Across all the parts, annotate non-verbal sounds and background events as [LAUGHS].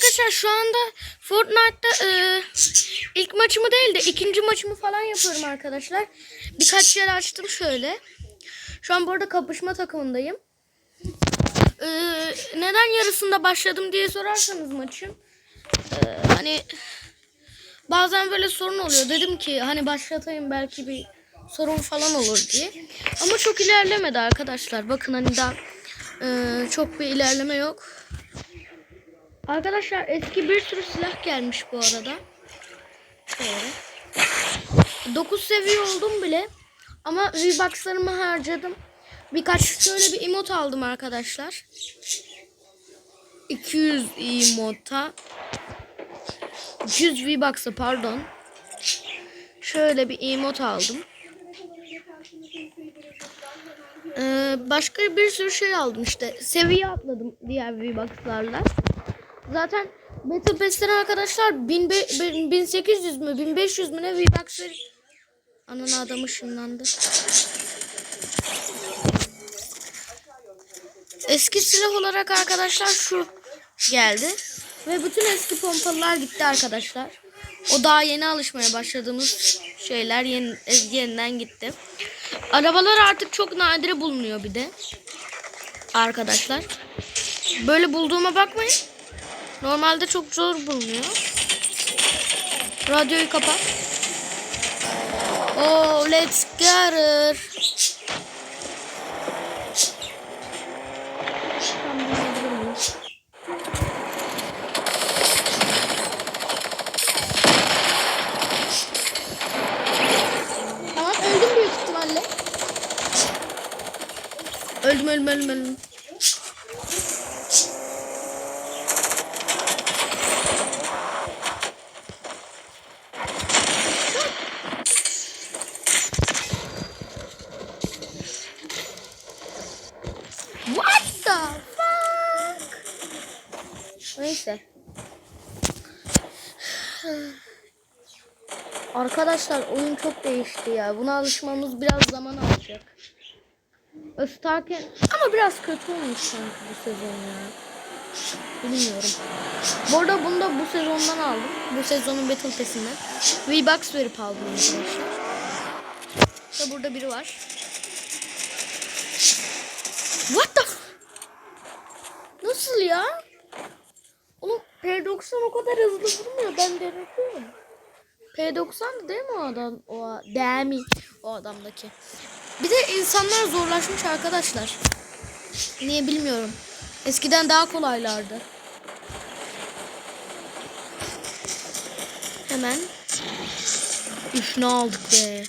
arkadaşlar şu anda Fortnite'da e, ilk maçımı değil de ikinci maçımı falan yapıyorum arkadaşlar. Birkaç yer açtım şöyle. Şu an bu arada kapışma takımındayım. E, neden yarısında başladım diye sorarsanız maçın. e, hani bazen böyle sorun oluyor. Dedim ki hani başlatayım belki bir sorun falan olur diye. Ama çok ilerlemedi arkadaşlar. Bakın hani daha e, çok bir ilerleme yok. Arkadaşlar eski bir sürü silah gelmiş bu arada. Şöyle. 9 seviye oldum bile. Ama V-Bucks'larımı harcadım. Birkaç şöyle bir emot aldım arkadaşlar. 200 emota. 100 V-Bucks'a pardon. Şöyle bir emot aldım. Ee, başka bir sürü şey aldım işte. Seviye atladım diğer V-Bucks'larla. Zaten Battle Pass'ten arkadaşlar 1000 be- bin- 1800 mü 1500 mü ne V-Bucks ver- Ananı adam ışınlandı. Eski silah olarak arkadaşlar şu geldi. Ve bütün eski pompalılar gitti arkadaşlar. O daha yeni alışmaya başladığımız şeyler yeni, yeniden gitti. Arabalar artık çok nadire bulunuyor bir de. Arkadaşlar. Böyle bulduğuma bakmayın. Normalde çok zor bulunuyor. Radyoyu kapat. Oh, let's get it. Tamam öldüm büyük ihtimalle. Öldüm öldüm öldüm öldüm. What the fuck? Neyse. Arkadaşlar oyun çok değişti ya. Buna alışmamız biraz zaman alacak. Starken ama biraz kötü olmuş sanki bu sezon ya. Bilmiyorum. Bu arada bunu da bu sezondan aldım. Bu sezonun Battle Pass'inden. V-Bucks verip aldım arkadaşlar. Da burada biri var. What the Nasıl ya? Oğlum P90 o kadar hızlı vurmuyor. Ben denedim. P90 değil mi o adam? O değil mi? O adamdaki. Bir de insanlar zorlaşmış arkadaşlar. Niye bilmiyorum. Eskiden daha kolaylardı. Hemen. Üf ne aldık be.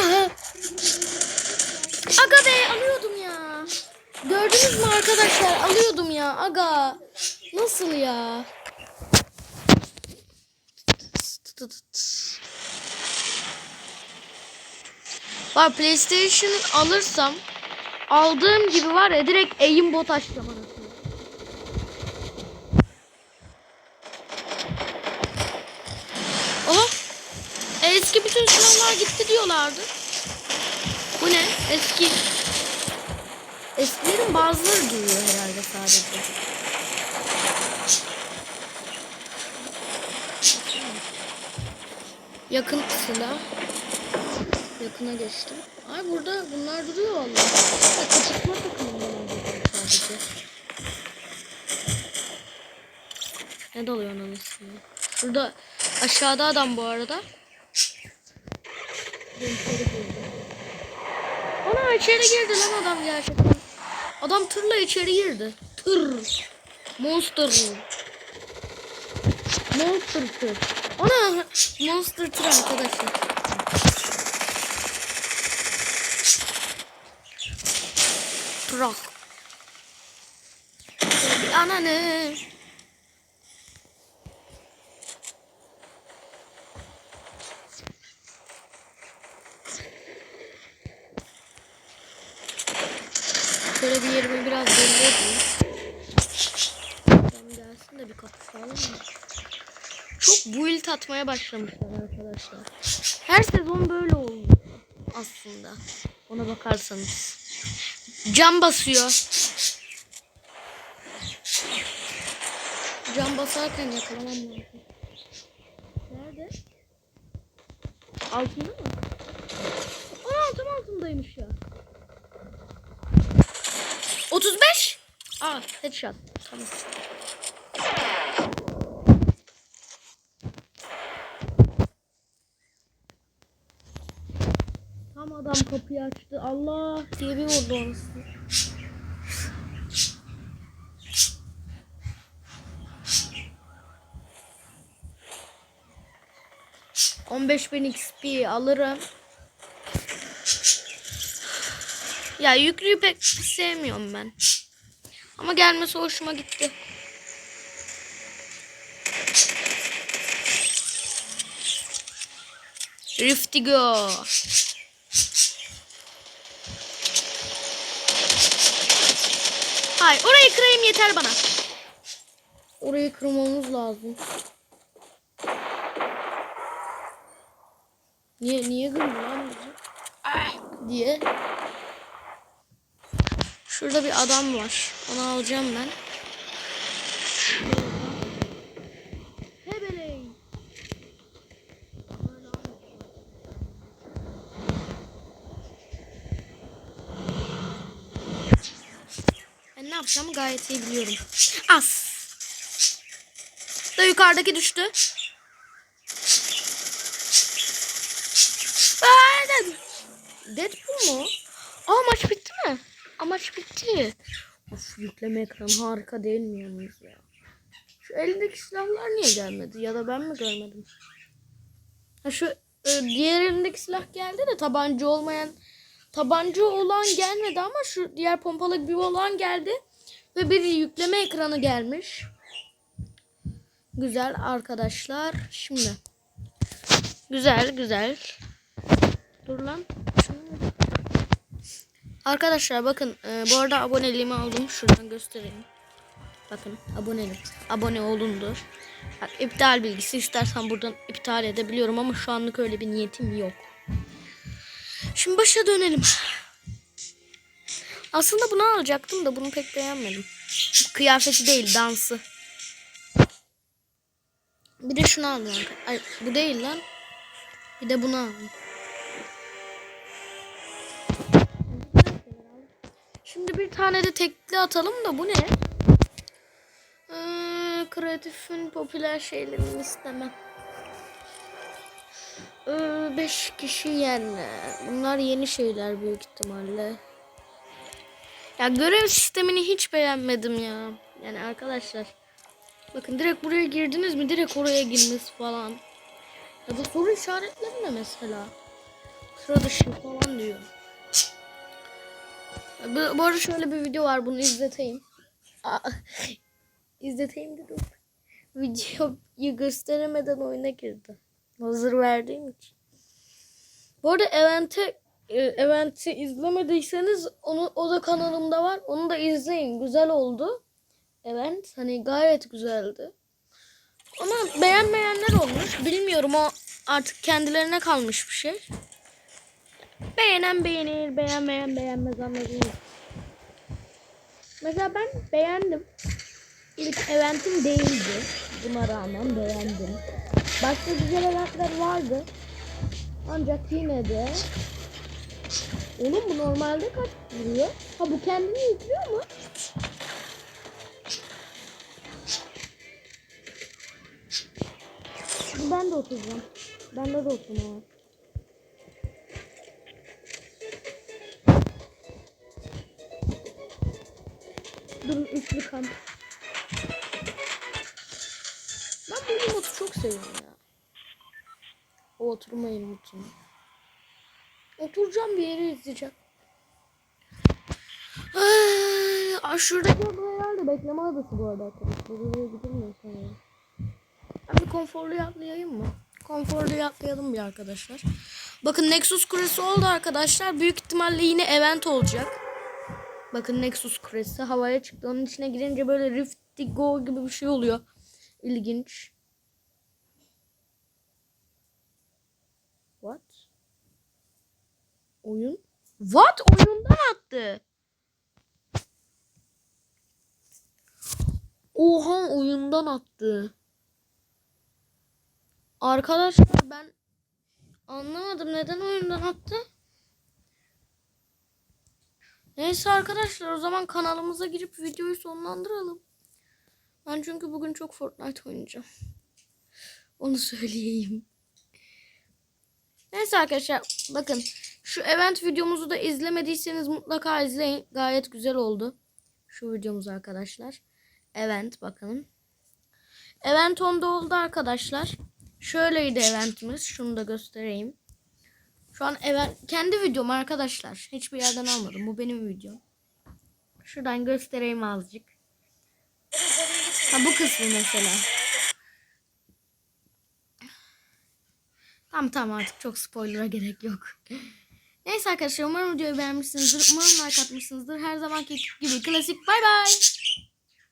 Aha. Aga be alıyordum. Gördünüz mü arkadaşlar? Alıyordum ya. Aga. Nasıl ya? Var PlayStation alırsam aldığım gibi var ya direkt aimbot açacağım anasını. Oha. Eski bütün silahlar gitti diyorlardı. Bu ne? Eski. Eskilerin bazıları duruyor herhalde sadece. Yakın silah. Yakına geçtim. Ay burada bunlar duruyor vallahi. Ha, kapatma takımından sadece. Ne doluyor anasını? Burada aşağıda adam bu arada. Ana içeri girdi lan adam gerçekten. Adam tırla içeri girdi. Tır. Monster. Monster tır. Ana monster tır arkadaşlar. Trak. Ananı. Çok build atmaya başlamışlar arkadaşlar. Her sezon böyle oldu aslında. Ona bakarsanız. Cam basıyor. Cam basarken yakalamam lazım. Nerede? Altında mı? Aa tam altındaymış ya. 35. Aa headshot. Tamam. Adam kapıyı açtı. Allah diye bir vurdu onu. 15.000 XP alırım. Ya yüklüyü pek sevmiyorum ben. Ama gelmesi hoşuma gitti. Riftigo. Hayır orayı kırayım yeter bana. Orayı kırmamız lazım. Niye niye kırdın lan bizi? Diye. Şurada bir adam var. Onu alacağım ben. Hebeley. Ben ne yapacağımı gayet iyi biliyorum. As. Da yukarıdaki düştü. Dead- Deadpool mu? Aa maç bitti mi? Aa maç bitti. Of yükleme ekranı harika değil mi yalnız ya? Şu elindeki silahlar niye gelmedi? Ya da ben mi görmedim? Ha şu e, diğer elindeki silah geldi de tabanca olmayan tabanca olan gelmedi ama şu diğer pompalı gibi olan geldi ve bir yükleme ekranı gelmiş. Güzel arkadaşlar. Şimdi güzel güzel. Dur lan. Arkadaşlar bakın e, bu arada aboneliğimi aldım. Şuradan göstereyim. Bakın abonelim. Abone olundu. Bak, iptal bilgisi istersen buradan iptal edebiliyorum ama şu anlık öyle bir niyetim yok. Şimdi başa dönelim. Aslında bunu alacaktım da bunu pek beğenmedim. Kıyafeti değil dansı. Bir de şunu aldım. Ay bu değil lan. Bir de bunu aldım. Şimdi bir tane de tekli atalım da bu ne? Ee, kreatifin popüler şeylerini istemem. 5 kişi yerine. Bunlar yeni şeyler büyük ihtimalle. Ya görev sistemini hiç beğenmedim ya. Yani arkadaşlar. Bakın direkt buraya girdiniz mi direkt oraya girmesi falan. Ya da soru işaretleri ne mesela? Sıra dışı falan diyor. Bu, bu arada şöyle bir video var bunu izleteyim. Aa, [LAUGHS] izleteyim dedim. Videoyu [LAUGHS] gösteremeden oyuna girdi. Hazır verdiğim için. Bu arada Event'e Event'i izlemediyseniz onu o da kanalımda var. Onu da izleyin. Güzel oldu. Event hani gayet güzeldi. Ama beğenmeyenler olmuş. Bilmiyorum o artık kendilerine kalmış bir şey. Beğenen beğenir, beğenmeyen beğenmez anladınız. Mesela ben beğendim. İlk eventim değildi. Buna rağmen beğendim. Başka güzel eventler vardı. Ancak yine de Oğlum bu normalde kaç vuruyor? Ha bu kendini yüklüyor mu? Ben de oturacağım. Bende de oturma var. Durun üçlü kamp. Ben bu emotu çok seviyorum ya. O oturma emotunu. Oturacağım bir yere izleyeceğim. Ay, şuradaki oda herhalde bekleme odası bu arada arkadaşlar. Buraya gidilmiyor sanırım. Bir konforlu atlayayım mı? Konforlu atlayalım bir arkadaşlar. Bakın Nexus Kulesi oldu arkadaşlar. Büyük ihtimalle yine event olacak. Bakın Nexus Kulesi havaya çıktı. Onun içine girince böyle Rifty Go gibi bir şey oluyor. İlginç. What? Oyun? What? Oyundan attı. Oha oyundan attı. Arkadaşlar ben anlamadım neden oyundan attı. Neyse arkadaşlar o zaman kanalımıza girip videoyu sonlandıralım. Ben çünkü bugün çok Fortnite oynayacağım. Onu söyleyeyim. Neyse arkadaşlar bakın şu event videomuzu da izlemediyseniz mutlaka izleyin. Gayet güzel oldu. Şu videomuz arkadaşlar. Event bakalım. Event onda oldu arkadaşlar. Şöyleydi eventimiz. Şunu da göstereyim. Şu an event kendi videom arkadaşlar. Hiçbir yerden almadım. Bu benim videom. Şuradan göstereyim azıcık. Ha bu kısmı mesela. Tamam tamam artık çok spoiler'a gerek yok. Neyse arkadaşlar umarım videoyu beğenmişsinizdir. Umarım like atmışsınızdır. Her zamanki gibi klasik bay bay.